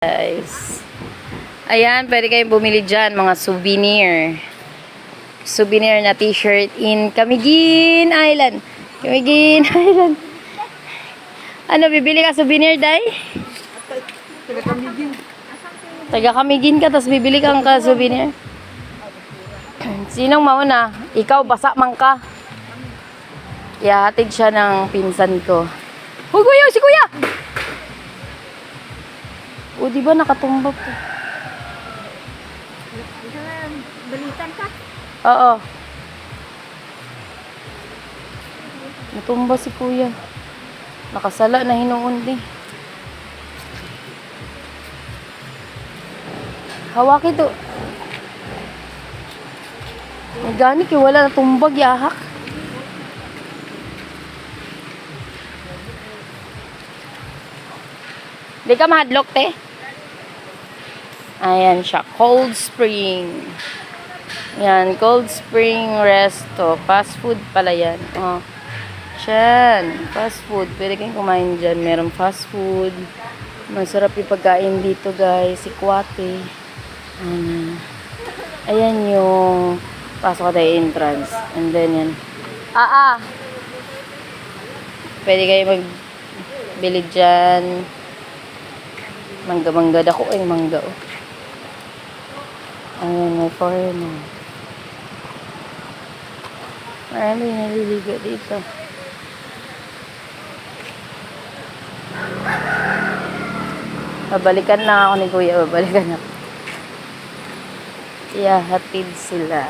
Guys. Ayan, pwede kayong bumili dyan, mga souvenir. Souvenir na t-shirt in Camiguin Island. Camiguin Island. Ano, bibili ka souvenir, Day? Taga Camiguin ka, tapos bibili kang ka souvenir. Sinong mauna? Ikaw, basa man ka. Ihahatid siya ng pinsan ko. Hoy, kuya! Si kuya! O, di ba nakatumba po? Balitan ka. Oo. Natumba si kuya. Nakasala na hinuon di. Hawaki to. May gani kay wala na tumbag yahak. Di ka mahadlok te? Ayan siya. Cold Spring. Yan, Cold Spring Resto. Fast food pala yan. Oh. Diyan, fast food. Pwede kayong kumain dyan. Meron fast food. Masarap yung pagkain dito, guys. Si Kwate. Ayan. Ayan yung pasok tayo entrance. And then yan. Ah, ah. Pwede kayo magbili dyan. Mangga-mangga. Dako ay mangga, oh. Ayan, may foreigner. Marami naliligo dito. Babalikan na ako ni Kuya. Babalikan na. Iyahatid sila.